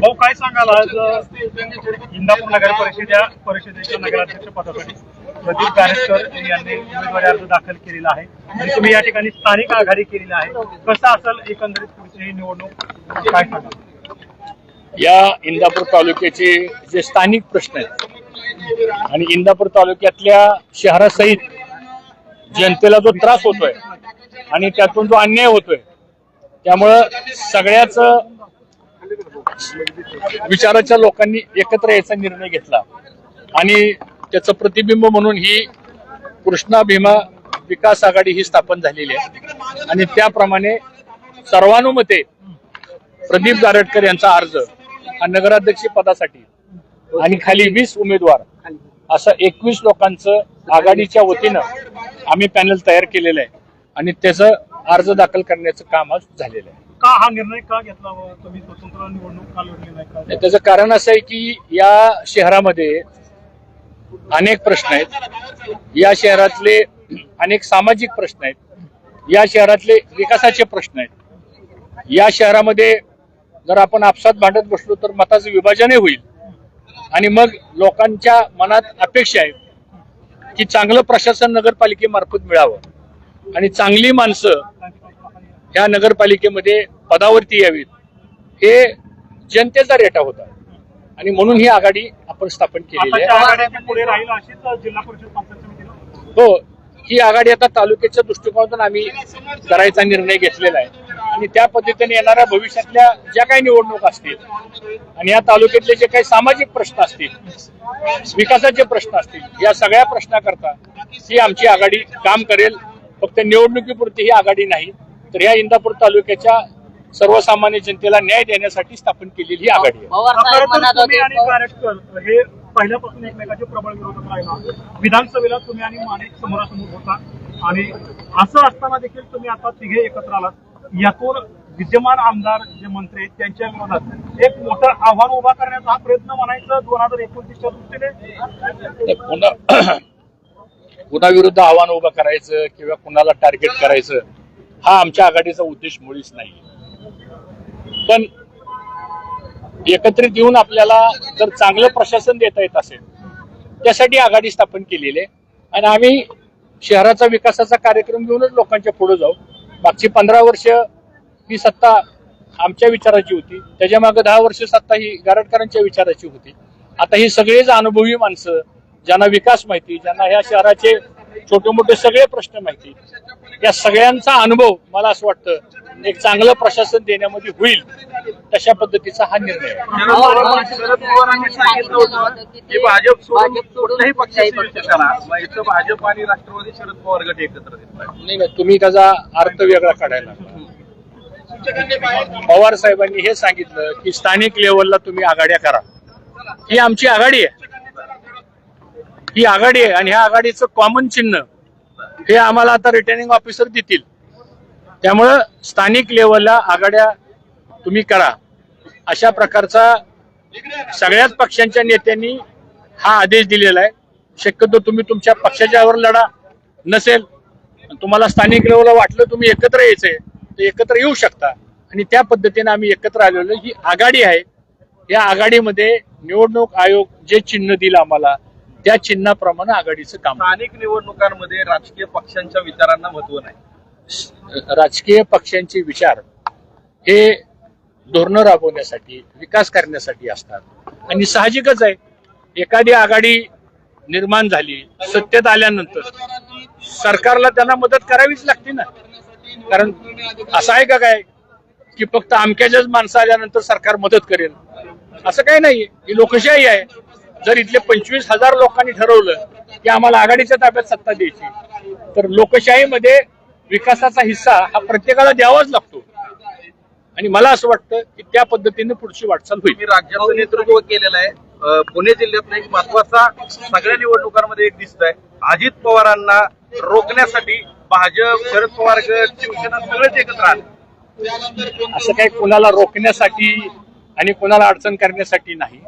भाऊ काय सांगाल आज इंदापूर नगर परिषदेच्या परिषदेच्या नगराध्यक्ष पदासाठी प्रदीप गारेकर यांनी उमेदवारी अर्ज दाखल केलेला आहे. आणि तुम्ही या ठिकाणी स्थानिक आघाडी केलेली आहे. कसं असेल एकंदरीत पुढची ही निवडणूक? काय सांगाल? या इंदापूर तालुक्याचे जे स्थानिक प्रश्न आहेत आणि इंदापूर तालुक्यातल्या शहरासहित जनतेला जो त्रास होतोय आणि त्यातून जो अन्याय होतोय त्यामुळं सगळ्याच विचाराच्या लोकांनी एकत्र यायचा निर्णय घेतला. आणि त्याचं प्रतिबिंब म्हणून ही कृष्णा भीमा विकास आघाडी ही स्थापन झालेली आहे. आणि त्याप्रमाणे सर्वानुमते प्रदीप गारटकर यांचा अर्ज हा नगराध्यक्ष पदासाठी आणि खाली वीस उमेदवार असं एकवीस लोकांचं आघाडीच्या वतीनं आम्ही पॅनल तयार केलेलं आहे. आणि त्याचं अर्ज दाखल करण्याचं काम आज झालेलं आहे. का हा निर्णय का घेतला तुम्ही स्वतंत्र निवडणूक का लढली नाही का? त्याचं कारण असं आहे की या शहरामध्ये अनेक प्रश्न आहेत. या शहरातले अनेक सामाजिक प्रश्न आहेत. या शहरातले विकासाचे प्रश्न आहेत. या शहरामध्ये जर आपण आपसात भांडत बसलो तर मताचं विभाजनही होईल. आणि मग लोकांच्या मनात अपेक्षा आहे की चांगलं प्रशासन नगरपालिकेमार्फत मिळावं. आणि चांगली माणसं ह्या नगरपालिकेमध्ये पदावरती यावीत. हे जनतेचा रेटा होता. आणि म्हणून ही आघाडी आपण स्थापन केलेली आहे. हो ही आघाडी आता तालुक्याच्या दृष्टिकोनातून आम्ही करायचा निर्णय घेतलेला आहे. आणि त्या पद्धतीने येणाऱ्या भविष्यातल्या ज्या काही निवडणूक असतील आणि या तालुक्यातले जे काही सामाजिक प्रश्न असतील विकासाचे प्रश्न असतील या सगळ्या प्रश्नाकरता ही आमची आघाडी काम करेल. फक्त निवडणुकीपुरती ही आघाडी नाही. तर या इंदापूर तालुक्याच्या सर्वसामान्य जनतेला न्याय देण्यासाठी स्थापन केलेली ही आघाडी आहे. पवार साहेब तुम्ही आणि गारटकर हे पहिल्यापासून एकमेकाचे प्रबळ विरोधक राहिला विधानसभेला तुम्ही आणि माणिक समोरासमोर होता. आणि असं असताना देखील तुम्ही आता तिघे एकत्र आलात. यातून विद्यमान आमदार जे मंत्री आहेत त्यांच्या विरोधात एक मोठं आव्हान उभा करण्याचा हा प्रयत्न म्हणायचं दोन हजार एकोणतीसच्या दृष्टीने? पुन्हा विरुद्ध आव्हान उभं करायचं किंवा कुणाला टार्गेट करायचं हा आमच्या आघाडीचा उद्देश मुळीच नाही पण एकत्रित येऊन आपल्याला जर चांगलं प्रशासन देता येत असेल त्यासाठी आघाडी स्थापन केलेली आहे. आणि आम्ही शहराचा विकासाचा कार्यक्रम घेऊनच लोकांच्या पुढे जाऊ. मागची पंधरा वर्ष ही सत्ता आमच्या विचाराची होती. त्याच्यामागे दहा वर्ष सत्ता ही गारटकरांच्या विचाराची होती. आता ही सगळेच अनुभवी माणसं ज्यांना विकास माहिती ज्यांना ह्या शहराचे छोटे मोठे सगळे प्रश्न माहिती या सगळ्यांचा अनुभव मला असं वाटतं एक चांगलं प्रशासन देण्यामध्ये होईल तशा पद्धतीचा हा निर्णय. आहे शरद पवार शरद पवारांनी सांगितलं होतं की भाजप भाजप आणि राष्ट्रवादी शरद पवार गट एकत्र नाही तुम्ही त्याचा अर्थ वेगळा काढायला पवार साहेबांनी हे सांगितलं की स्थानिक लेवलला तुम्ही आघाड्या करा. ही आमची आघाडी आहे. ही आघाडी आहे आणि ह्या आघाडीचं कॉमन चिन्ह हे आम्हाला आता रिटर्निंग ऑफिसर देतील. त्यामुळं स्थानिक लेवलला आघाड्या तुम्ही करा. अशा प्रकारचा सगळ्याच पक्षांच्या नेत्यांनी हा आदेश दिलेला आहे. शक्यतो तुम्ही तुमच्या पक्षाच्यावर लढा नसेल तुम्हाला स्थानिक लेवलला वाटलं तुम्ही एकत्र यायचंय तर एकत्र येऊ शकता. आणि त्या पद्धतीने आम्ही एकत्र आलेलो ही आघाडी आहे. या आघाडीमध्ये निवडणूक आयोग जे चिन्ह दिलं आम्हाला त्या चिन्हाप्रमाणे आघाडीचं काम. स्थानिक निवडणुकांमध्ये राजकीय पक्षांच्या विचारांना महत्त्व नाही. राजकीय पक्षांचे विचार हे धोरणं राबवण्यासाठी विकास करण्यासाठी असतात. आणि साहजिकच आहे. एखादी आघाडी निर्माण झाली सत्तेत आल्यानंतर सरकारला त्यांना मदत करावीच लागते ना. कारण असं आहे का काय? की फक्त अमक्याच्याच माणसं आल्यानंतर सरकार मदत करेल. असं काही नाही. ही लोकशाही आहे. जर इथले पंचवीस हजार लोकांनी ठरवलं की आम्हाला आघाडीच्या ताब्यात सत्ता द्यायची तर लोकशाहीमध्ये विकासाचा हिस्सा हा प्रत्येकाला द्यावाच लागतो. आणि मला असं वाटतं की त्या पद्धतीने पुढची वाटचाल होईल. राज्याचं नेतृत्व केलेलं आहे. पुणे जिल्ह्यातला एक महत्त्वाचा सगळ्या निवडणुकांमध्ये एक दिसत आहे अजित पवारांना रोखण्यासाठी भाजप शरद पवार गट शिवसेना सगळेच एकत्र आले. असं काही कोणाला रोखण्यासाठी आणि कोणाला अडचण करण्यासाठी नाही.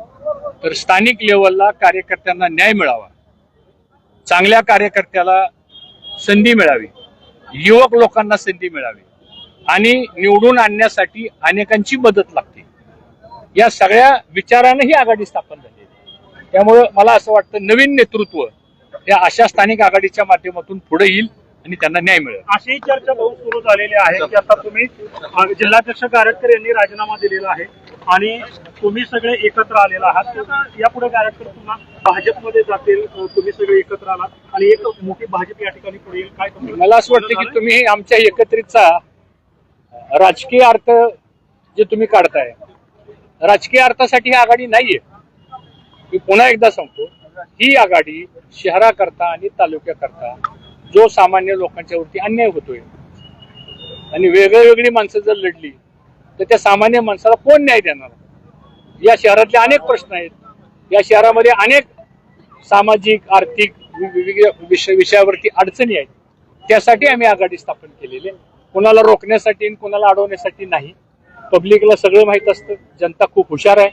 तर स्थानिक लेवलला कार्यकर्त्यांना न्याय मिळावा. चांगल्या कार्यकर्त्याला संधी मिळावी. युवक लोकांना संधी मिळावी. आणि निवडून आणण्यासाठी अनेकांची मदत लागते. या सगळ्या विचारानं ही आघाडी स्थापन झाली. त्यामुळे त्यामुळं मला असं वाटतं नवीन नेतृत्व या अशा स्थानिक आघाडीच्या माध्यमातून पुढे येईल आणि त्यांना न्याय मिळेल. अशी चर्चा बहुत सुरू झालेली आहे की आता तुम्ही जिल्हाध्यक्ष गारटकर यांनी राजीनामा दिलेला आहे. आणि तुम्ही सगळे एकत्र आलेला आहात. यापुढे गारटकर पुन्हा भाजपमध्ये जातील तुम्ही सगळे एकत्र आलात. आणि एक मोठी भाजप या ठिकाणी पुढे येईल. काय मला असं वाटतं की तुम्ही आमच्या एकत्रितचा राजकीय अर्थ जे तुम्ही काढताय राजकीय अर्थासाठी ही आघाडी नाहीये. मी पुन्हा एकदा सांगतो ही आघाडी शहराकरता आणि तालुक्याकरता जो सामान्य लोकांच्या वरती अन्याय होतोय आणि वेगळी माणसं जर लढली तर त्या सामान्य माणसाला कोण न्याय देणार? या शहरातले अनेक प्रश्न आहेत. या शहरामध्ये अनेक सामाजिक आर्थिक विषय विषयावरती अडचणी आहेत. त्यासाठी आम्ही आघाडी स्थापन केलेली आहे. कोणाला रोखण्यासाठी आणि कोणाला अडवण्यासाठी नाही. पब्लिकला सगळं माहीत असतं. जनता खूप हुशार आहे.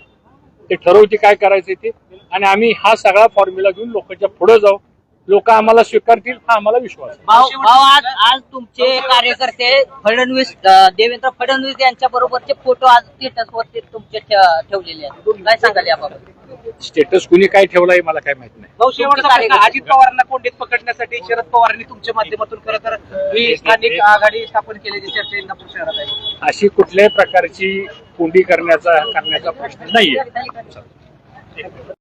ते ठरवते काय करायचं ते. आणि आम्ही हा सगळा फॉर्म्युला घेऊन लोकांच्या पुढे जाऊ. लोक आम्हाला स्वीकारतील हा आम्हाला विश्वास आहे. भाऊ भाऊ आज आज तुमचे कार्यकर्ते फडणवीस अं, देवेंद्र फडणवीस यांच्या बरोबरचे फोटो आज स्टेटस वरती तुमचे ठे- ठेवलेले आहेत. काय सांगाल याबाबत? स्टेटस कुणी काय ठेवलंय मला काय माहीत नाही. भाऊ शेवटचा प्रश्न अजित पवारांना कोंडीत पकडण्यासाठी शरद पवारांनी तुमच्या माध्यमातून खरं तर ही स्थानिक आघाडी स्थापन केल्याची चर्चा इंदापूर शहरात आहे. अशी कुठल्याही प्रकारची कोंडी करण्याचा करण्याचा प्रश्न नाहीये.